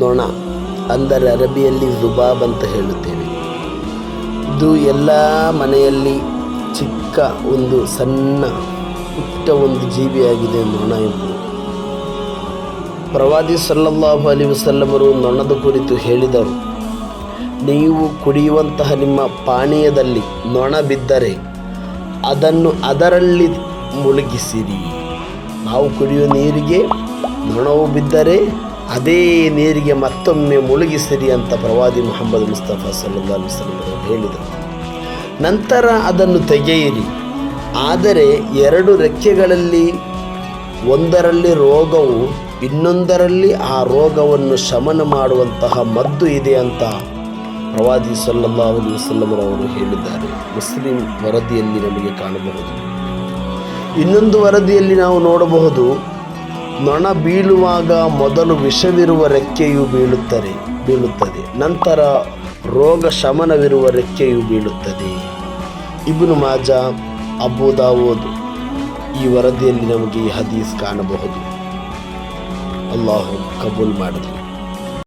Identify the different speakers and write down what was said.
Speaker 1: ನೊಣ ಅಂದರೆ ಅರಬಿಯಲ್ಲಿ ಜುಬಾಬ್ ಅಂತ ಹೇಳುತ್ತೇವೆ. ಇದು ಎಲ್ಲ ಮನೆಯಲ್ಲಿ ಚಿಕ್ಕ ಒಂದು ಸಣ್ಣ ಪುಟ್ಟ ಒಂದು ಜೀವಿಯಾಗಿದೆ ನೊಣ ಎಂಬುದು ಪ್ರವಾದಿ ಸಲ್ಲಲ್ಲಾಹು ಅಲಿ ವಸಲ್ಲಮರು ನೊಣದ ಕುರಿತು ಹೇಳಿದರು, ನೀವು ಕುಡಿಯುವಂತಹ ನಿಮ್ಮ ಪಾನೀಯದಲ್ಲಿ ನೊಣ ಬಿದ್ದರೆ ಅದನ್ನು ಅದರಲ್ಲಿ ಮುಳುಗಿಸಿರಿ. ನಾವು ಕುಡಿಯುವ ನೀರಿಗೆ ನೊಣವು ಬಿದ್ದರೆ ಅದೇ ನೀರಿಗೆ ಮತ್ತೊಮ್ಮೆ ಮುಳುಗಿಸಿರಿ ಅಂತ ಪ್ರವಾದಿ ಮೊಹಮ್ಮದ್ ಮುಸ್ತಫಾ ಸಲ್ಲಾ ವಸಲ್ಲಂ ಹೇಳಿದರು. ನಂತರ ಅದನ್ನು ತೆಗೆಯಿರಿ. ಆದರೆ ಎರಡು ರೆಕ್ಕೆಗಳಲ್ಲಿ ಒಂದರಲ್ಲಿ ರೋಗವು, ಇನ್ನೊಂದರಲ್ಲಿ ಆ ರೋಗವನ್ನು ಶಮನ ಮಾಡುವಂತಹ ಮದ್ದು ಇದೆ ಅಂತ ಪ್ರವಾದಿ ಸಲ್ಲಲ್ಲಾಹು ಅಲೈಹಿ ವಸಲ್ಲಮರವರು ಹೇಳಿದ್ದಾರೆ. ಮುಸ್ಲಿಂ ವರದಿಯಲ್ಲಿ ನಮಗೆ ಕಾಣಬಹುದು. ಇನ್ನೊಂದು ವರದಿಯಲ್ಲಿ ನಾವು ನೋಡಬಹುದು ನೊಣ ಬೀಳುವಾಗ ಮೊದಲು ವಿಷವಿರುವ ರೆಕ್ಕೆಯು ಬೀಳುತ್ತದೆ ಬೀಳುತ್ತದೆ. ನಂತರ ರೋಗ ಶಮನವಿರುವ ರೆಕ್ಕೆಯು ಬೀಳುತ್ತದೆ. ಇಬ್ನು ಮಾಜಾ ಅಬುದಾವೋದು ಈ ವರದಿಯಲ್ಲಿ ನಮಗೆ ಈ ಹದೀಸ್ ಕಾಣಬಹುದು. ಅಲ್ಲಾಹು ಕಬೂಲ್ ಮಾಡಲಿ